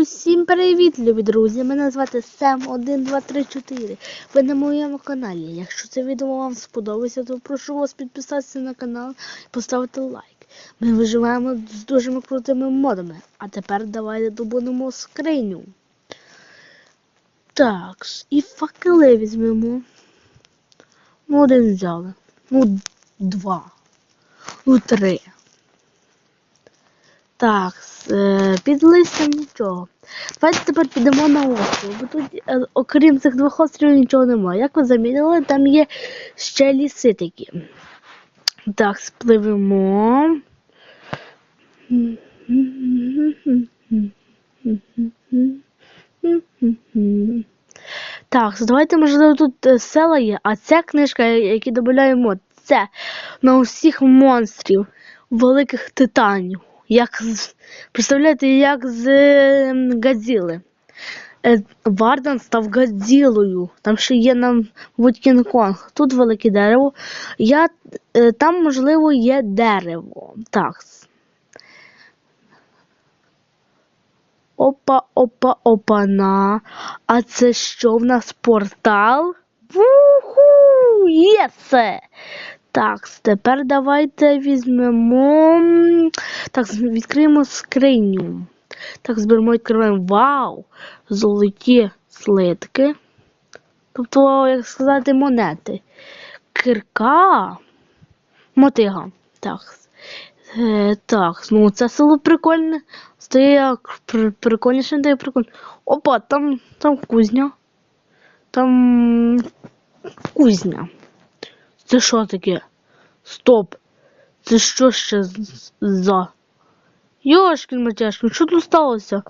Усім привіт, любі друзі! Мене звати Сем 1234. Ви на моєму каналі. Якщо це відео вам сподобається, то прошу вас підписатися на канал і поставити лайк. Ми виживаємо з дуже крутими модами. А тепер давайте добудемо скриню. Так, і факели візьмемо. Ну, один взяли. Ну, два. Ну, три. Так, е, під листям нічого. Давайте тепер підемо на острів, бо тут, е, окрім цих двох островів, нічого немає. Як ви замітили, там є ще ліси такі. Так, спливемо. Так, давайте, можливо, тут е, села є, а ця книжка, яку додаємо, це на усіх монстрів, великих титанів. Як з, представляєте, як з е, Гадзіли. Е, Вардан став Гадзілою. Там ще є нам мабуть, Кінг-Конг. Тут велике дерево. Я, е, там, можливо, є дерево. Так. Опа, опа, опана. А це що в нас портал? Вуху! Єсе! Так, тепер давайте візьмемо. Так, відкриємо скриню. Так, зберемо, відкриваємо. Вау! Золоті слитки. Тобто, як сказати, монети. Кирка. Мотига. Так. Е, так, ну це село прикольне. Стає при- прикольніше, не прикольно. Опа, там, там кузня. Там кузня. Це що таке? Стоп. Це що ще за? Йошкін матяшкін, що тут сталося?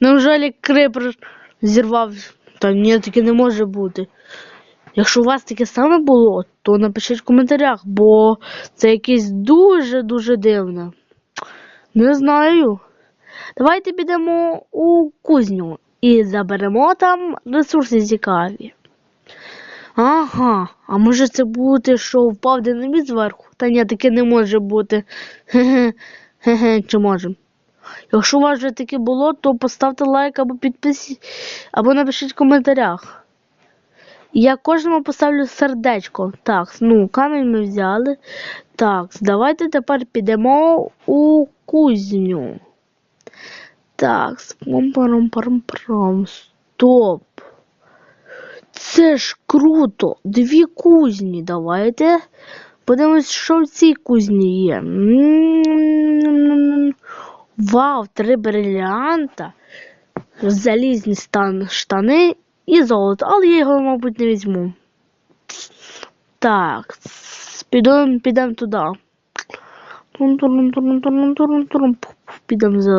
Невже крипер зірвав? Та ні, таке не може бути. Якщо у вас таке саме було, то напишіть в коментарях, бо це якесь дуже-дуже дивне. Не знаю. Давайте підемо у кузню і заберемо там ресурси цікаві. Ага, а може це бути, що впав динаміт зверху? Та ні, таке не може бути. Хе-хе, чи може? Якщо у вас вже таке було, то поставте лайк або підписіть, або напишіть в коментарях. Я кожному поставлю сердечко. Так, ну, камінь ми взяли. Так, давайте тепер підемо у кузню. Так, парам парам парам Стоп. Це ж круто! Дві кузні давайте. Подивимось, що в цій кузні є. Вау, три бриліанта, залізні стан, штани і золото, але я його, мабуть, не візьму. Так, підемо підем туди. Підемо за